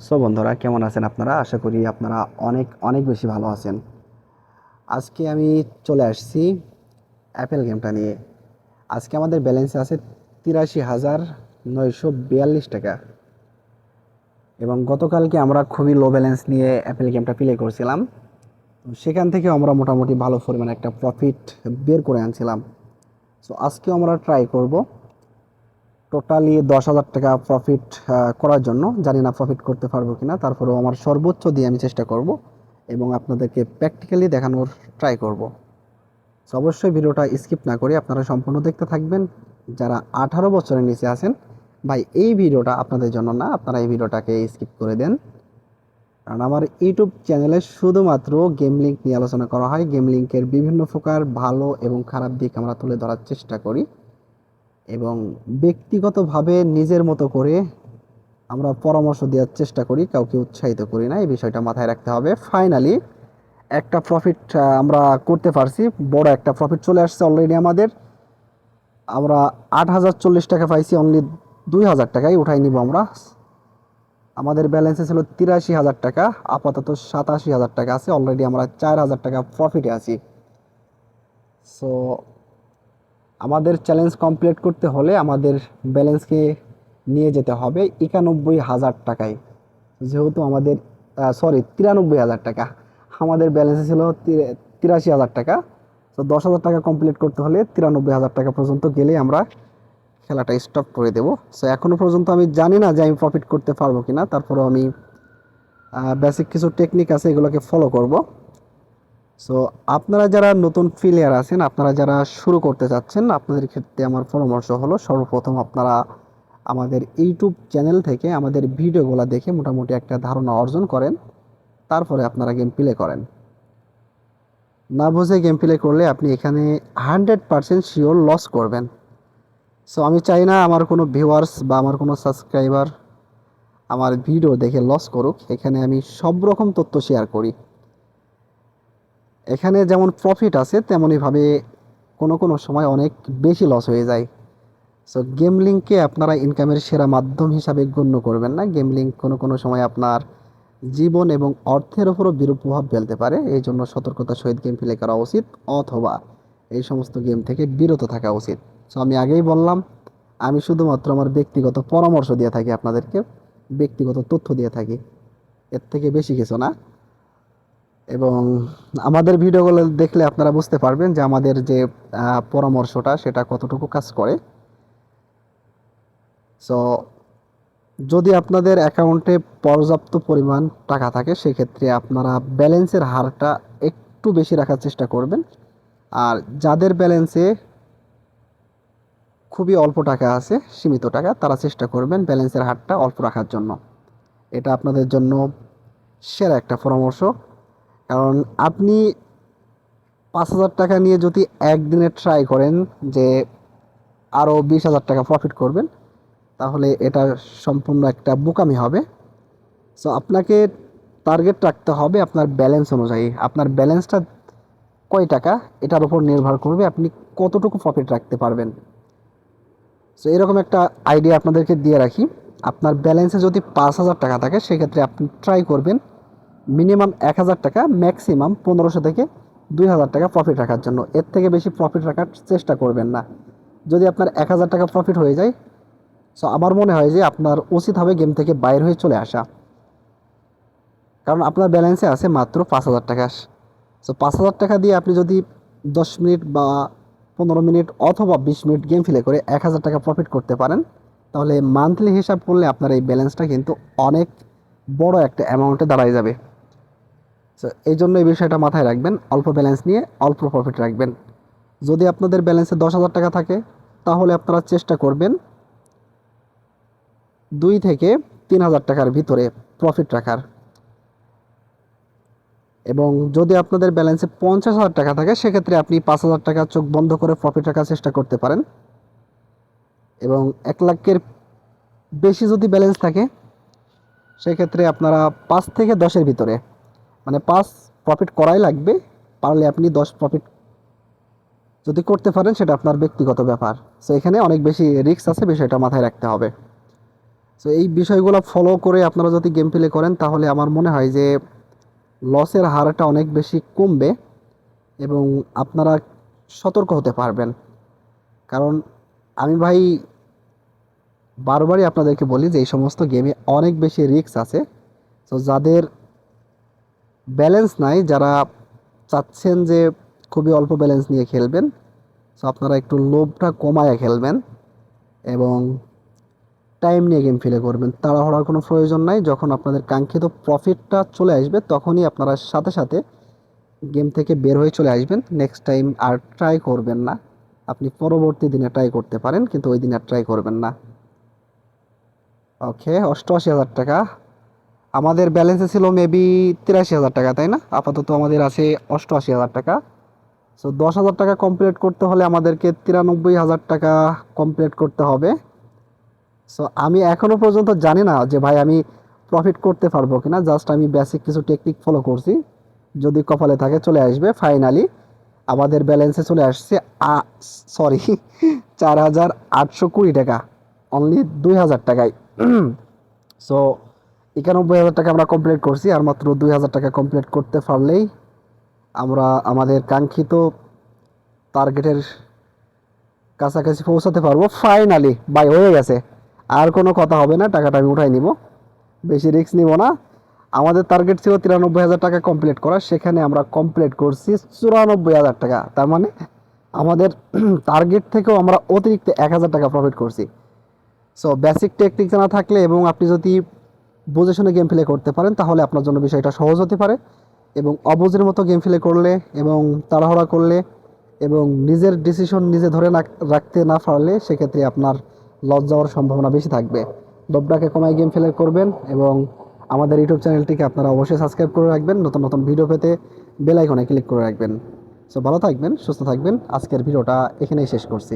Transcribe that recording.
So বন্ধুরা, কেমন আছেন আপনারা? আশা করি আপনারা অনেক অনেক বেশি ভালো আছেন। আজকে আমি চলে আসছি অ্যাপেল গেমটা নিয়ে। আজকে আমাদের ব্যালেন্সে আছে তিরাশি হাজার নয়শো বিয়াল্লিশ টাকা। এবং গতকালকে আমরা খুবই লো ব্যালেন্স নিয়ে অ্যাপেল গেমটা প্লে করছিলাম। সেখান থেকে আমরা মোটামুটি ভালো পরিমাণে একটা প্রফিট বের করে আনছিলাম। সো আজকেও আমরা ট্রাই করব। টোটালি দশ হাজার টাকা প্রফিট করার জন্য। জানি না প্রফিট করতে পারব কিনা, তারপরেও আমার সর্বোচ্চ দিয়ে আমি চেষ্টা করব এবং আপনাদেরকে প্র্যাকটিক্যালি দেখানোর ট্রাই করব। সো অবশ্যই ভিডিওটা স্কিপ না করে আপনারা সম্পূর্ণ দেখতে থাকবেন। যারা আঠারো বছরের নিচে আছেন, ভাই, এই ভিডিওটা আপনাদের জন্য না, আপনারা এই ভিডিওটাকে স্কিপ করে দেন। কারণ আমার ইউটিউব চ্যানেলে শুধুমাত্র গেম লিঙ্ক নিয়ে আলোচনা করা হয়। গেম লিঙ্কের বিভিন্ন প্রকার ভালো এবং খারাপ দিক আমরা তুলে ধরার চেষ্টা করি। এবং ব্যক্তিগতভাবে নিজের মতো করে আমরা পরামর্শ দেওয়ার চেষ্টা করি, কাউকে উৎসাহিত করি না, এই বিষয়টা মাথায় রাখতে হবে। ফাইনালি একটা প্রফিট আমরা করতে পারছি, বড় একটা প্রফিট চলে আসছে অলরেডি আমাদের। আমরা আট হাজার চল্লিশ টাকা পাইছি অনলি দুই হাজার টাকাই উঠাই নিব আমরা। আমাদের ব্যালেন্সে ছিল তিরাশি হাজার টাকা, আপাতত সাতাশি হাজার টাকা আছে অলরেডি আমরা চার হাজার টাকা প্রফিটে আছি। সো আমাদের চ্যালেঞ্জ কমপ্লিট করতে হলে আমাদের ব্যালেন্সকে নিয়ে যেতে হবে একানব্বই হাজার টাকায়। যেহেতু আমাদের সরি তিরানব্বই হাজার টাকা। আমাদের ব্যালেন্সে ছিল তিরাশি হাজার টাকা। তো দশ হাজার টাকা কমপ্লিট করতে হলে তিরানব্বই হাজার টাকা পর্যন্ত গেলেই আমরা খেলাটা স্টপ করে দেবো। সো এখনও পর্যন্ত আমি জানি না যে আমি প্রফিট করতে পারব কি না তারপরেও আমি বেসিক কিছু টেকনিক আছে এগুলোকে ফলো করব। সো আপনারা যারা নতুন প্লেয়ার আছেন, আপনারা যারা শুরু করতে চাচ্ছেন, আপনাদের ক্ষেত্রে আমার পরামর্শ হলো, সর্বপ্রথম আপনারা আমাদের ইউটিউব চ্যানেল থেকে আমাদের ভিডিওগুলো দেখে মোটামুটি একটা ধারণা অর্জন করেন, তারপরে আপনারা গেম প্লে করেন। না বুঝে গেম প্লে করলে আপনি এখানে হান্ড্রেড পারসেন্ট শিওর লস করবেন। সো আমি চাই না আমার কোনো ভিউয়ার্স বা আমার কোনো সাবস্ক্রাইবার আমার ভিডিও দেখে লস করুক, এখানে আমি সব রকম তথ্য শেয়ার করি। এখানে যেমন প্রফিট আছে, তেমনইভাবে কোনো কোনো সময় অনেক বেশি লস হয়ে যায়। সো গেম লিঙ্ককে আপনারা ইনকামের সেরা মাধ্যম হিসাবে গণ্য করবেন না। গেম লিঙ্ক কোনো কোনো সময় আপনার জীবন এবং অর্থের ওপরও বিরূপ প্রভাব ফেলতে পারে। এই জন্য সতর্কতা সহিত গেম প্লে করা উচিত, অথবা এই সমস্ত গেম থেকে বিরত থাকা উচিত। সো আমি আগেই বললাম, আমি শুধুমাত্র আমার ব্যক্তিগত পরামর্শ দিয়ে থাকি, আপনাদেরকে ব্যক্তিগত তথ্য দিয়ে থাকি। এর থেকে বেশি কিছু না। এবং আমাদের ভিডিওগুলো দেখলে আপনারা বুঝতে পারবেন যে আমাদের যে পরামর্শটা সেটা কতটুকু কাজ করে। সো যদি আপনাদের অ্যাকাউন্টে পর্যাপ্ত পরিমাণ টাকা থাকে, সেক্ষেত্রে আপনারা ব্যালেন্সের হারটা একটু বেশি রাখার চেষ্টা করবেন। আর যাদের ব্যালেন্সে খুবই অল্প টাকা আছে, সীমিত টাকা, তারা চেষ্টা করবেন ব্যালেন্সের হারটা অল্প রাখার জন্য। এটা আপনাদের জন্য সেরা একটা পরামর্শ। কারণ আপনি পাঁচ হাজার টাকা নিয়ে যদি একদিনে ট্রাই করেন যে আরও বিশ হাজার টাকা প্রফিট করবেন, তাহলে এটা সম্পূর্ণ একটা বোকামি হবে। সো আপনাকে টার্গেট রাখতে হবে আপনার ব্যালেন্স অনুযায়ী। আপনার ব্যালেন্সটা কয় টাকা? এটার উপর নির্ভর করবে আপনি কতটুকু প্রফিট রাখতে পারবেন। সো এরকম একটা আইডিয়া আপনাদেরকে দিয়ে রাখি। আপনার ব্যালেন্সে যদি পাঁচ হাজার টাকা থাকে, সেক্ষেত্রে আপনি ট্রাই করবেন মিনিমাম এক হাজার টাকা ম্যাক্সিমাম পনেরোশো থেকে দুই হাজার টাকা প্রফিট রাখার জন্য। এর থেকে বেশি প্রফিট রাখার চেষ্টা করবেন না। যদি আপনার এক হাজার টাকা প্রফিট হয়ে যায় সো আমার মনে হয় যে আপনার উচিত হবে গেম থেকে বাইর হয়ে চলে আসা। কারণ আপনার ব্যালেন্সে আছে মাত্র পাঁচ হাজার টাকা। সো পাঁচ হাজার টাকা দিয়ে আপনি যদি দশ মিনিট বা পনেরো মিনিট অথবা বিশ মিনিট গেম প্লে করে এক হাজার টাকা প্রফিট করতে পারেন, তাহলে মান্থলি হিসাব করলে আপনার এই ব্যালেন্সটা কিন্তু অনেক বড় একটা অ্যামাউন্টে দাঁড়ায় যাবে। সো এই জন্য এই বিষয়টা মাথায় রাখবেন, অল্প ব্যালেন্স নিয়ে অল্প প্রফিট রাখবেন। যদি আপনাদের ব্যালেন্সে দশ হাজার টাকা থাকে, তাহলে আপনারা চেষ্টা করবেন দুই থেকে তিন হাজার টাকার ভিতরে প্রফিট রাখার। এবং যদি আপনাদের ব্যালেন্সে পঞ্চাশ হাজার টাকা থাকে, সেক্ষেত্রে আপনি পাঁচ হাজার টাকা চোখ বন্ধ করে প্রফিট রাখার চেষ্টা করতে পারেন। এবং এক লাখের বেশি যদি ব্যালেন্স থাকে, সেক্ষেত্রে আপনারা পাঁচ থেকে দশের ভিতরে মানে পাঁচ প্রফিট করাই লাগবে, পারলে আপনি দশ প্রফিট যদি করতে পারেন, সেটা আপনার ব্যক্তিগত ব্যাপার। সো এখানে অনেক বেশি রিস্ক আছে, বিষয়টা মাথায় রাখতে হবে। সো এই বিষয়গুলো ফলো করে আপনারা যদি গেম প্লে করেন, তাহলে আমার মনে হয় যে লসের হারটা অনেক বেশি কমবে এবং আপনারা সতর্ক হতে পারবেন। কারণ আমি ভাই বারবারই আপনাদেরকে বলি যে, এই সমস্ত গেমে অনেক বেশি রিস্ক আছে। তো যাদের ব্যালেন্স নাই, যারা চাচ্ছেন যে খুবই অল্প ব্যালেন্স নিয়ে খেলবেন সো আপনারা একটু লোভটা কমায় খেলবেন এবং টাইম নিয়ে গেম প্লে করবেন। তাড়াহুড়ার কোনো প্রয়োজন নাই, যখন আপনাদের কাঙ্ক্ষিত প্রফিটটা চলে আসবে, তখনই আপনারা সাথে সাথে গেম থেকে বের হয়ে চলে আসবেন। নেক্সট টাইম আর ট্রাই করবেন না। আপনি পরবর্তী দিনে ট্রাই করতে পারেন, কিন্তু ওই দিন আর ট্রাই করবেন না। ওকে অষ্টআশি হাজার টাকা। আমাদের ব্যালেন্সে ছিল মেবি তিরাশি হাজার টাকা, তাই না? আপাতত আমাদের আছে অষ্টআশি হাজার টাকা। সো দশ হাজার টাকা কমপ্লিট করতে হলে আমাদেরকে তিরানব্বই হাজার টাকা কমপ্লিট করতে হবে। সো আমি এখনও পর্যন্ত জানি না যে ভাই আমি প্রফিট করতে পারব কিনা জাস্ট আমি বেসিক কিছু টেকনিক ফলো করছি। যদি কপালে থাকে চলে আসবে ফাইনালি আমাদের ব্যালেন্সে চলে আসছে সরি চার হাজার আটশো কুড়ি টাকা অনলি দুই হাজার টাকায়। সো একানব্বই হাজার টাকা আমরা কমপ্লিট করছি, আর মাত্র দুই হাজার টাকা কমপ্লিট করতে পারলেই আমরা আমাদের কাঙ্ক্ষিত টার্গেটের কাছাকাছি পৌঁছাতে পারব। ফাইনালি বাই হয়ে গেছে। আর কোনো কথা হবে না, টাকাটা আমি উঠাই নিব। বেশি রিস্ক নিব না। আমাদের টার্গেট ছিল তিরানব্বই হাজার টাকা কমপ্লিট করা, সেখানে আমরা কমপ্লিট করছি চুরানব্বই হাজার টাকা। তার মানে আমাদের টার্গেট থেকেও আমরা অতিরিক্ত এক হাজার টাকা প্রফিট করছি। সো বেসিক টেকনিক জানা থাকলে এবং আপনি যদি বুঝে শুনে গেম প্লে করতে পারেন, তাহলে আপনার জন্য বিষয়টা সহজ হতে পারে। এবং অবুঝের মতো গেম প্লে করলে এবং তাড়াহড়া করলে এবং নিজের ডিসিশন নিজে ধরে রাখতে না পারলে সেক্ষেত্রে আপনার লস যাওয়ার সম্ভাবনা বেশি থাকবে। লোভটাকে কমায় গেম প্লে করবেন এবং আমাদের ইউটিউব চ্যানেলটিকে আপনারা অবশ্যই সাবস্ক্রাইব করে রাখবেন, নতুন নতুন ভিডিও পেতে বেল আইকনে ক্লিক করে রাখবেন। সো ভালো থাকবেন, সুস্থ থাকবেন। আজকের ভিডিওটা এখানেই শেষ করছি।